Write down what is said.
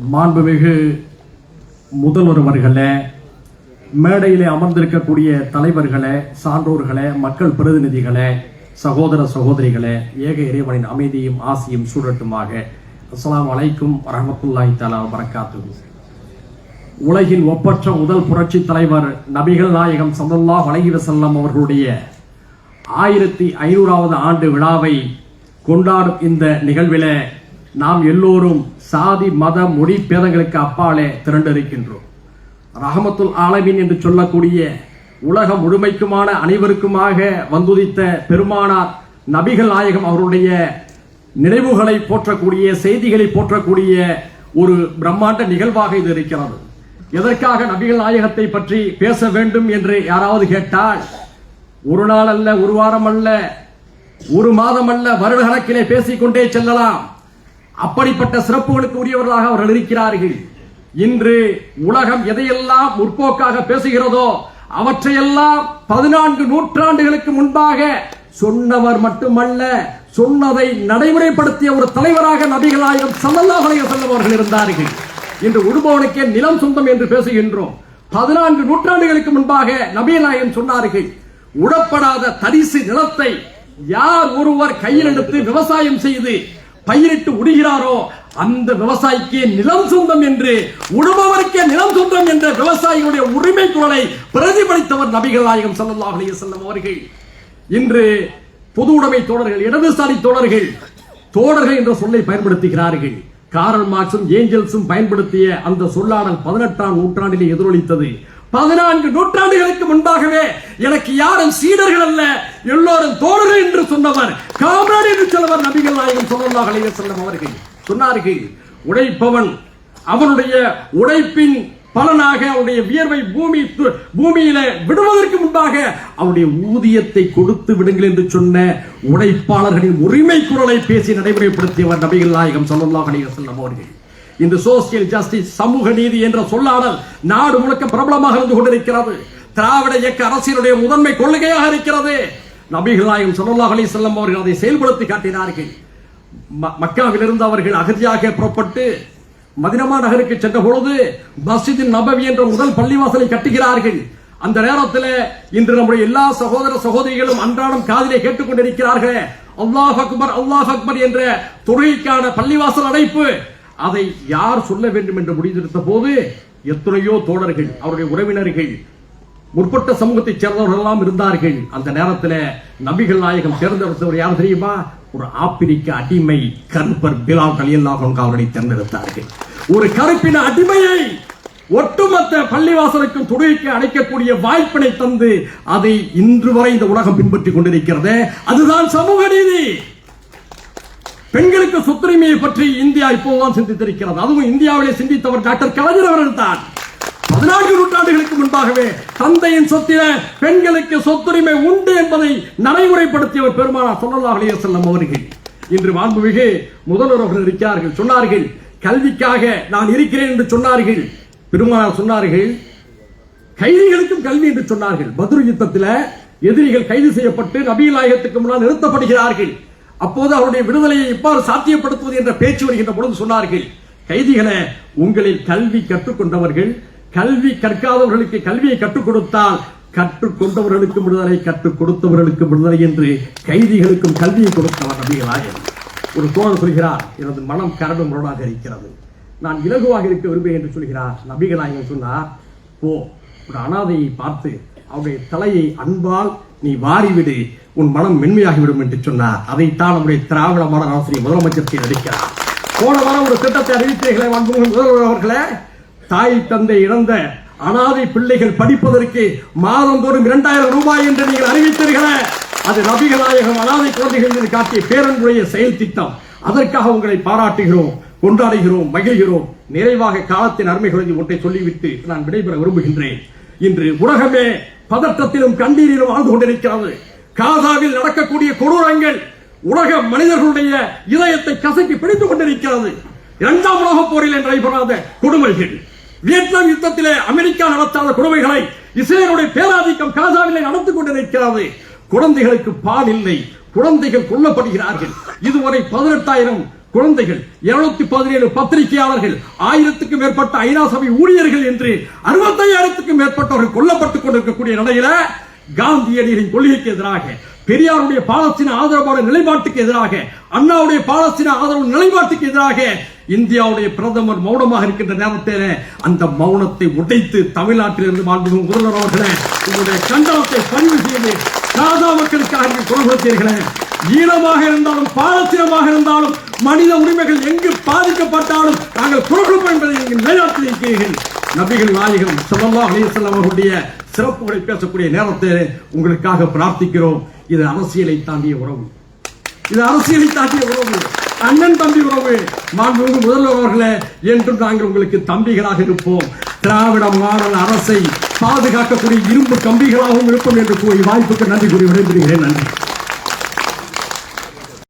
மாண்புமிகு முதல்வர் அவர்களே மேடையிலே அமர்ந்திருக்கக்கூடிய தலைவர்களே சான்றோர்களே மக்கள் பிரதிநிதிகளே சகோதர சகோதரிகளே ஏக இறைவனின் அமைதியும் ஆசியும் சூழட்டுமாக. அஸ்லாம் அலைக்கும் வரமத்துல்லாஹி தலா வரக்காத்து உலகின் ஒப்பற்ற முதல் புரட்சி தலைவர் நபிகள் நாயகம் சந்தல்லா வலகிர செல்லம் அவர்களுடைய ஆயிரத்தி ஐநூறாவது ஆண்டு விழாவை கொண்டாடும் இந்த நிகழ்விலே நாம் எல்லோரும் சாதி மத மொழி பேதங்களுக்கு அப்பாலே திரண்டிருக்கின்றோம். ரஹமத்துல் ஆலமின் என்று சொல்லக்கூடிய உலகம் முழுமைக்குமான அனைவருக்குமாக வந்துதித்த பெருமானார் நபிகள் நாயகம் அவருடைய நினைவுகளை போற்றக்கூடிய செய்திகளை போற்றக்கூடிய ஒரு பிரம்மாண்ட நிகழ்வாக இது இருக்கிறது. எதற்காக நபிகள் நாயகத்தை பற்றி பேச வேண்டும் என்று யாராவது கேட்டால் ஒரு நாள் அல்ல ஒரு வாரம் அல்ல ஒரு மாதம் அல்ல வருட கணக்கிலே பேசிக்கொண்டே செல்லலாம். அப்படிப்பட்ட சிறப்புகளுக்கு உரியவர்களாக அவர்கள் இருக்கிறார்கள். இன்று உலகம் எதையெல்லாம் முற்போக்காக பேசுகிறதோ அவற்றையெல்லாம் பதினான்கு நூற்றாண்டுகளுக்கு முன்பாக சொன்னவர் மட்டுமல்ல சொன்னதை நடைமுறைப்படுத்திய ஒரு தலைவராக நபிகள் நாயகம் ஸல்லல்லாஹு இருந்தார்கள். இன்று உடுபவனுக்கே நிலம் சொந்தம் என்று பேசுகின்றோம். பதினான்கு நூற்றாண்டுகளுக்கு முன்பாக நபிகள் சொன்னார்கள் உடப்படாத தரிசு நிலத்தை யார் ஒருவர் கையில் எடுத்து விவசாயம் செய்து பயிரிட்டு உடுகிறாரோ அந்த விவசாயிக்கு நிலம் சொந்தம் என்று உழுபவருக்கே நிலம் சொந்தம் என்ற விவசாயிகளுடைய உரிமை குரலை பிரதிபலித்தவர் நபிகள் நாயகம் ஸல்லல்லாஹு அலைஹி வஸல்லம் அவர்கள். இன்று பொது உடைமை தோழர்கள் இடதுசாரி தோழர்கள் தோழர்கள் என்ற சொல்லை பயன்படுத்துகிறார்கள். காரல் மார்க்சும் ஏஞ்சல்ஸும் பயன்படுத்திய அந்த சொல்லாடல் பதினெட்டாம் நூற்றாண்டிலே எதிரொலித்தது. பதினான்கு நூற்றாண்டுகளுக்கு முன்பாகவே எனக்கு யாரும் சீடர்கள் அல்ல எல்லோரும் தோழர்கள் என்று சொன்னவர் காமராடு என்று சொன்னவர் நபிகள் நாயகம் ஸல்லல்லாஹு அலைஹி வஸல்லம் அவர்கள் சொன்னார்கள் உழைப்பவன் அவனுடைய உழைப்பின் பலனாக அவனுடைய வியர்வை பூமி பூமியில விடுவதற்கு முன்பாக அவனுடைய ஊதியத்தை கொடுத்து விடுங்கள் என்று சொன்ன உழைப்பாளர்களின் உரிமை குரலை பேசி நடைமுறைப்படுத்தியவர் நபிகள் நாயகம் ஸல்லல்லாஹு அலைஹி வஸல்லம் அவர்கள். இந்த சோசியல் ஜஸ்டிஸ் சமூக நீதி என்ற சொல்லாடல் நாடு முழுக்க பிரபலமாக இருந்து கொண்டிருக்கிறது. திராவிட இயக்க அரசியலுடைய முதன்மை கொள்கையாக இருக்கிறது. நபிகள் நாயகம் ஸல்லல்லாஹு அலி செல்லம் அவர்கள் அதை செயல்படுத்தி காட்டினார்கள். ம- மக்காவிலிருந்து அவர்கள் அகதியாக புறப்பட்டு மதினமா நகருக்கு சென்ற பொழுது மசிதின் நபவி என்ற முதல் பள்ளிவாசலை கட்டுகிறார்கள். அந்த நேரத்தில் இன்று நம்முடைய எல்லா சகோதர சகோதரிகளும் அன்றாடம் காதிலே கேட்டுக்கொண்டிருக்கிறார்கள் அல்லாஹ் அக்பர் அல்லாஹ் அக்பர் என்ற தொழுகைக்கான பள்ளிவாசல் அடைப்பு அதை யார் சொல்ல வேண்டும் என்று முடிந்திருந்த போது எத்தனையோ தோழர்கள் அவருடைய உறவினர்கள் முற்பட்ட சமூகத்தைச் சேர்ந்தவர்கள் எல்லாம் இருந்தார்கள். அந்த நேரத்தில் நபிகள் நாயகம் தேர்ந்தெடுத்தவர் யார் தெரியுமா? ஒரு ஆப்பிரிக்க அடிமை கருப்பர் பிலால் கலியல்லாஹ் அவரை தேர்ந்தெடுத்தார்கள். ஒரு கருப்பின அடிமையை ஒட்டுமொத்த பள்ளிவாசலுக்கும் துணைக்கு அடைக்கக்கூடிய வாய்ப்பினை தந்து அதை இன்று வரை இந்த உலகம் பின்பற்றிக் கொண்டிருக்கிறது. அதுதான் சமூக நீதி. பெண்களுக்கு சொத்துரிமையை பற்றி இந்தியா இப்போதுதான் சிந்தித்திருக்கிறது. அதுவும் இந்தியாவிலே சிந்தித்தவர் டாக்டர் கலைஞர் அவர்கள் தான். பதினான்கு நூற்றாண்டுகளுக்கு முன்பாகவே தந்தையின் சொத்தில பெண்களுக்கு சொத்துரிமை உண்டு என்பதை நடைமுறைப்படுத்தியவர் பெருமானார் ஸல்லல்லாஹு அலைய செல்லம் அவர்கள். இன்று மாண்புமிகு முதல்வர் அவர்கள் இருக்கிறார்கள். சொன்னார்கள் கல்விக்காக நான் இருக்கிறேன் என்று சொன்னார்கள். பெருமானார் சொன்னார்கள் கைதிகளுக்கும் கல்வி என்று சொன்னார்கள். பத்ரு யுத்தத்தில் எதிரிகள் கைது செய்யப்பட்டு நபிகள் நாயகத்துக்கு முன்னால் நிறுத்தப்படுகிறார்கள். அப்போது அவருடைய விடுதலையை எவ்வாறு சாத்தியப்படுத்துவது என்ற பேச்சு வருகின்ற பொழுது சொன்னார்கள் கைதிகளை உங்களில் கல்வி கற்றுக்கொண்டவர்கள் கல்வி கற்காதவர்களுக்கு கல்வியை கற்றுக் கொடுத்தால் கற்றுக்கொண்டவர்களுக்கு விடுதலை கற்றுக் கொடுத்தவர்களுக்கு விடுதலை என்று கைதிகளுக்கும் கல்வியை கொடுத்தவர் நபிகள் ஒரு தோழர் சொல்கிறார் எனது மனம் கரடு முரடாக இருக்கிறது. நான் இலகுவாக இருக்க விரும்புகிறேன் என்று சொல்கிறார். நபிகளாயன் சொன்னார் போ ஒரு அனாதையை பார்த்து அவருடைய தலையை அன்பால் நீ வாரிவிடு. உன் மனம் மென்மையாகிவிடும் என்று சொன்னார். அதைத்தான் நம்முடைய திராவிட மாடல் ஆசிரியர் முதலமைச்சர் நடிக்கிறார் போன வாரம் ஒரு திட்டத்தை அறிவித்தீர்களே முதல்வர் அவர்களே. தாய் தந்தை இழந்த அனாதை பிள்ளைகள் படிப்பதற்கு மாதந்தோறும் இரண்டாயிரம் ரூபாய் என்று நீங்கள் அறிவித்தீர்களே. அது நபிகநாயகம் அனாதை குழந்தைகள் என்று காட்டிய பேரன்புடைய செயல் திட்டம். அதற்காக உங்களை பாராட்டுகிறோம் கொண்டாடுகிறோம் மகிழ்கிறோம். நிறைவாக காலத்தின் அருமை குறைந்து ஒன்றை சொல்லிவிட்டு நான் விடைபெற விரும்புகின்றேன். இன்று உலகமே பதட்டத்திலும் கண்ணீரிலும் வாழ்ந்து கொண்டிருக்கிறது. காசாவில் நடக்கக்கூடிய கொடூரங்கள் உலக மனிதர்களுடைய இதயத்தை கசக்கி பிடித்துக் கொண்டிருக்கிறது. இரண்டாம் உலக போரில் நடைபெறாத கொடுமைகள். வியட்நாம் யுத்தத்திலே அமெரிக்கா நடத்தாத கொடுமைகளை இஸ்ரேலுடைய பேராதிக்கம் காசாவிலே நடந்து கொண்டிருக்கிறது. குழந்தைகளுக்கு பால் இல்லை. குழந்தைகள் கொல்லப்படுகிறார்கள். இதுவரை பதினெட்டாயிரம் குழந்தைகள் இருநூத்தி பதினேழு பத்திரிகையாளர்கள் ஆயிரத்துக்கும் மேற்பட்ட ஐநா சபை ஊழியர்கள் என்று அறுபத்தையாயிரத்துக்கும் மேற்பட்டவர்கள் கொல்லப்பட்டுக் கொண்டிருக்கக்கூடிய நிலையில காந்தியடிகளின் கொள்கைக்கு எதிராக பெரியாருடைய பாலஸ்தீன ஆதரவான நிலைப்பாட்டுக்கு எதிராக அண்ணாவுடைய பாலஸ்தீன ஆதரவு நிலைப்பாட்டுக்கு எதிராக இந்தியாவுடைய பிரதமர் மௌனமாக இருக்கின்ற நேரத்தில் அந்த மௌனத்தை உடைத்து தமிழ்நாட்டிலிருந்து மாண்பு முதல்வர் அவர்களே உங்களுடைய கண்டனத்தை பதிவு செய்து சாதா மக்களுக்காக நீங்கள் குரல் கொடுத்தீர்களே. ஈழமாக இருந்தாலும் பாலஸ்தீனமாக இருந்தாலும் மனித உரிமைகள் எங்கு பாதிக்கப்பட்டாலும் நாங்கள் குரல் கொடுப்போம் என்பதை நீங்கள் நிலைநாட்டி நபிகள் நாயகம் ஸல்லல்லாஹு அலைஹி அவர்களுடைய சிறப்பு உரை பேசக்கூடிய நேரத்தை உங்களுக்காக பிரார்த்திக்கிறோம். இது அரசியலை தாண்டிய உறவு. இது அரசியலை தாண்டிய உறவு. அண்ணன் தம்பி உறவு. மாண்புமிகு முதல்வர் அவர்களே என்றும் நாங்கள் உங்களுக்கு தம்பிகளாக இருப்போம். திராவிட மாடல் அரசை பாதுகாக்கக்கூடிய இரும்பு கம்பிகளாகவும் இருப்போம் என்று கூறி வாய்ப்புக்கு நன்றி கூறி விடைபெறுகிறேன். நன்றி.